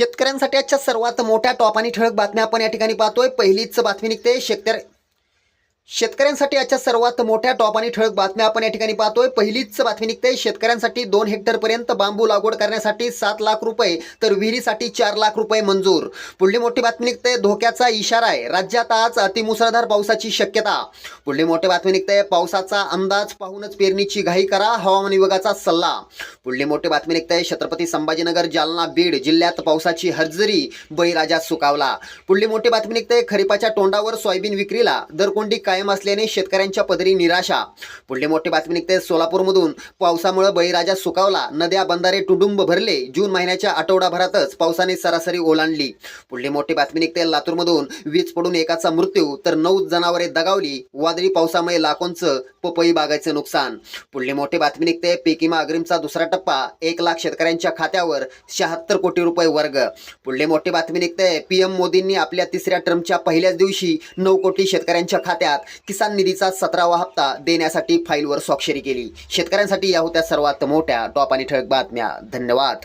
शेतकऱ्यांसाठी आजच्या सर्वात मोठ्या टॉप आणि ठळक बातम्या आपण या ठिकाणी पाहतोय. पहिलीच बातमी निघते. शेतकरी शेतकऱ्यांसाठी आजच्या सर्वात मोठ्या टॉप आणि ठळक बातम्या आपण या ठिकाणी पाहतोय. पहिलीच बातमी निघते. शेतकऱ्यांसाठी दोन हेक्टर पर्यंत बांबू लागवड करण्यासाठी सात लाख रुपये तर विहिरीसाठी चार लाख रुपये मंजूर. पुढली मोठी बातमी निघते. धोक्याचा इशारा आहे. राज्यात आज अतिमुसळधार पावसाची शक्यता. पुढली मोठी बातमी निघते. पावसाचा अंदाज पाहूनच पेरणीची घाई करा. हवामान विभागाचा सल्ला. पुढली मोठी बातमी निघते. छत्रपती संभाजीनगर जालना बीड जिल्ह्यात पावसाची हरजरी बळीराजा सुकावला. पुढली मोठी बातमी निघते. खरीपाच्या तोंडावर सोयाबीन विक्रीला दरकोंडी काय कायम असल्याने शेतकऱ्यांच्या पदरी निराशा. पुढली मोठी बातमी निघते सोलापूरमधून. पावसामुळे बळीराजा सुकावला. नद्या बंधारे टुडुंब भरले. जून महिन्याच्या आठवडाभरातच पावसाने सरासरी ओलांडली. पुढली मोठी बातमी निघते लातूरमधून. वीज पडून एकाचा मृत्यू तर नऊ जनावरे दगावली. वादळी पावसामुळे लाखोंचं पपई बागायचं नुकसान. पुढली मोठी बातमी निघते पीक विमा अग्रिमचा दुसरा टप्पा. एक लाख शेतकऱ्यांच्या खात्यावर शहात्तर कोटी रुपये वर्ग. पुढली मोठी बातमी निघते पीएम मोदींनी आपल्या तिसऱ्या टर्मच्या पहिल्याच दिवशी नऊ कोटी शेतकऱ्यांच्या खात्यात किसान निधीचा सतरावा हप्ता देण्यासाठी फाईलवर स्वाक्षरी केली. शेतकऱ्यांसाठी या होत्या सर्वात मोठ्या टॉप आणि ठळक बातम्या. धन्यवाद.